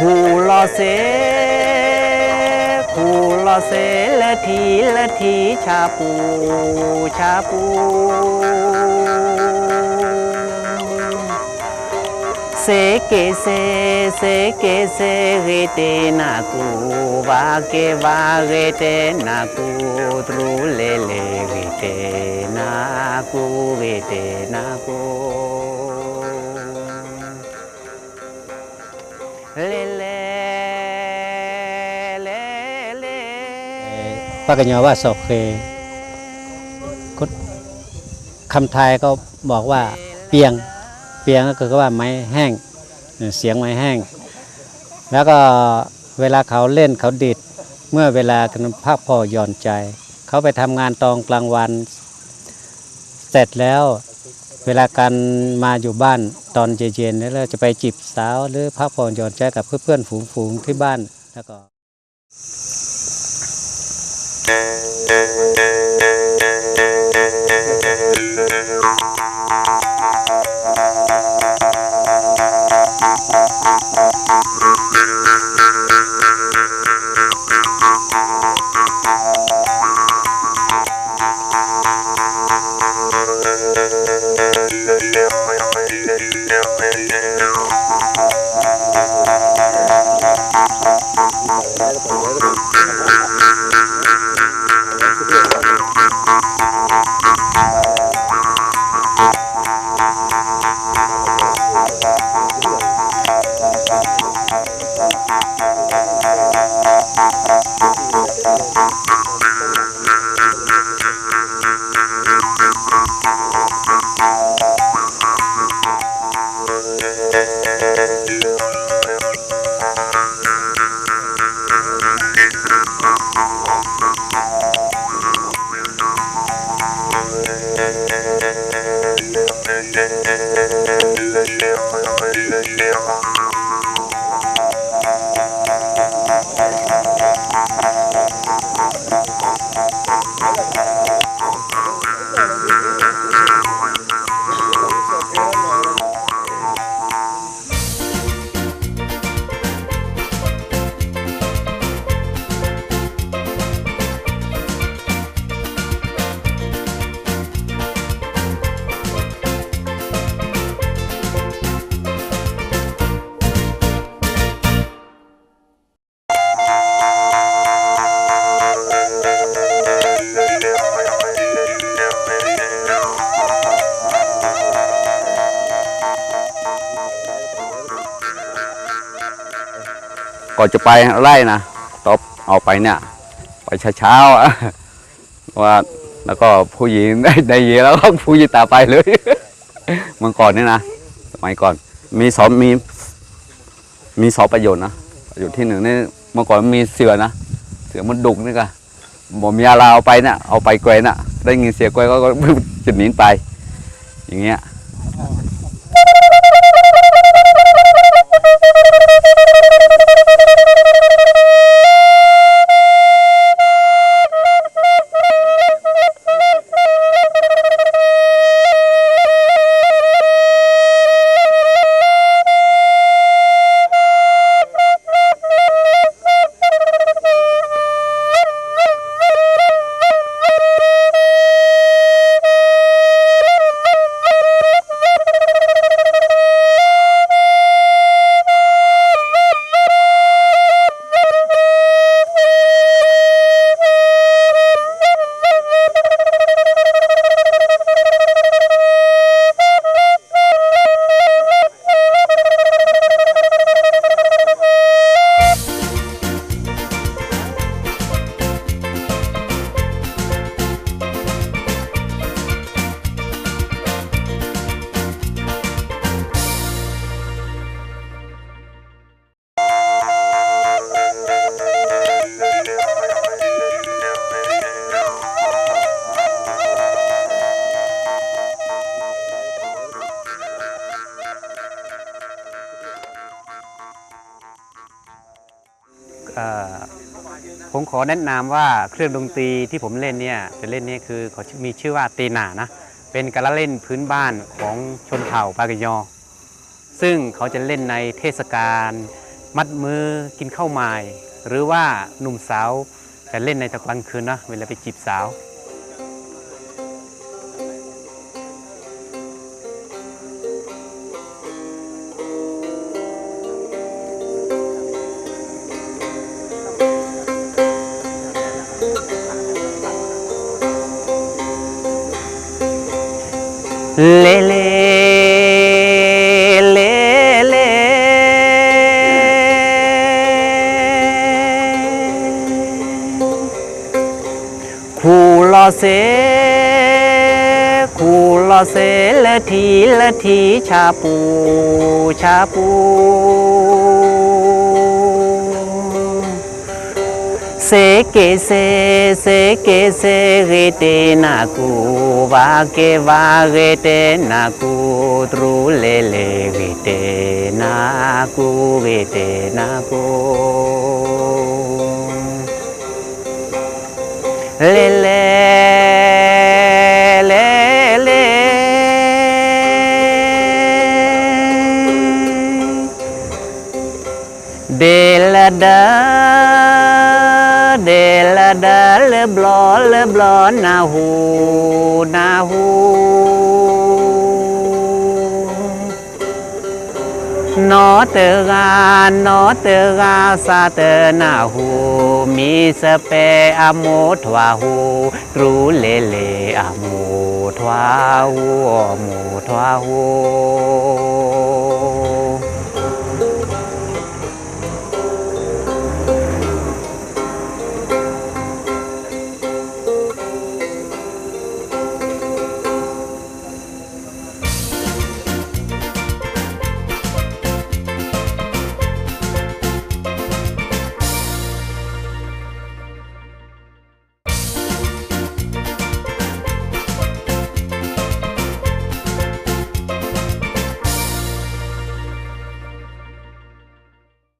คูลอเซคูลอเซละทีละทีชาปูชาปูเซเกเซเซเกเซเรเต นากูวาเกวาเรเตนากูตรูเลเลเรเตนากูเรเตนากูเลเลเลเลปาว่าโสเคคำไทยก็บอกว่าเปียง เปียงก็คือว่าไม้แห้ง เสียงไม้แห้ง แล้วก็เวลาเขาเล่นเขาดิด เมื่อเวลากันพักผ่อหย่อนใจ เขาไปทำงานตอนกลางวัน เสร็จแล้ว เวลาการมาอยู่บ้านตอนเย็นๆแล้วจะไปจีบสาวหรือพักผ่อนหย่อนใจกับเพื่อนๆฝูงๆที่บ้านแล้วก็ ก่อนจะไปไล่นะตบเอาไปเนี่ยไปเช้าๆอะว่าแล้วก็ผู้หญิงได้ได้เยแล้วก็ผู้หญิงตาไปเลยเมื่อก่อนเนี่ยนะสมัยก่อน มีสองมีมีสองประโยชน์นะประโยชน์ที่หนึ่งนี่เมื่อก่อนมีเสือนะเสือมันดุนี่ก็บ่มีอะไรเอาไปเนี่ยเอาไปแกวนน่ะได้ยินเสียแกวก็จะหนีไป อย่างเงี้ย ผมขอแนะนำว่าเครื่องดนตรีที่ผมเล่นเนี่ยจะเล่นเนี่ยคือเขามีชื่อว่าเตนานะเป็นการละเล่นพื้นบ้านของชนเผ่าปากยอ ซึ่งเขาจะเล่นในเทศกาลมัดมือกินข้าวหมาย หรือว่าหนุ่มสาวจะเล่นในตะกลางคืนนะเวลาไปจีบสาว เลเลเลเลคูลอเซคูลอเซละทีละทีชาปูชาปู Se ke se se ke se rete na ku va ke va, vite rete naku trulele ku naku na ku, lele lele dela da เลิบหลอนเลิบหลอนนาหูนาหูนอเตกานอเตกาซาเตนาหูมีสเปอโมทวาหูรู้เลเลอโมทวาหูอโมทวาหู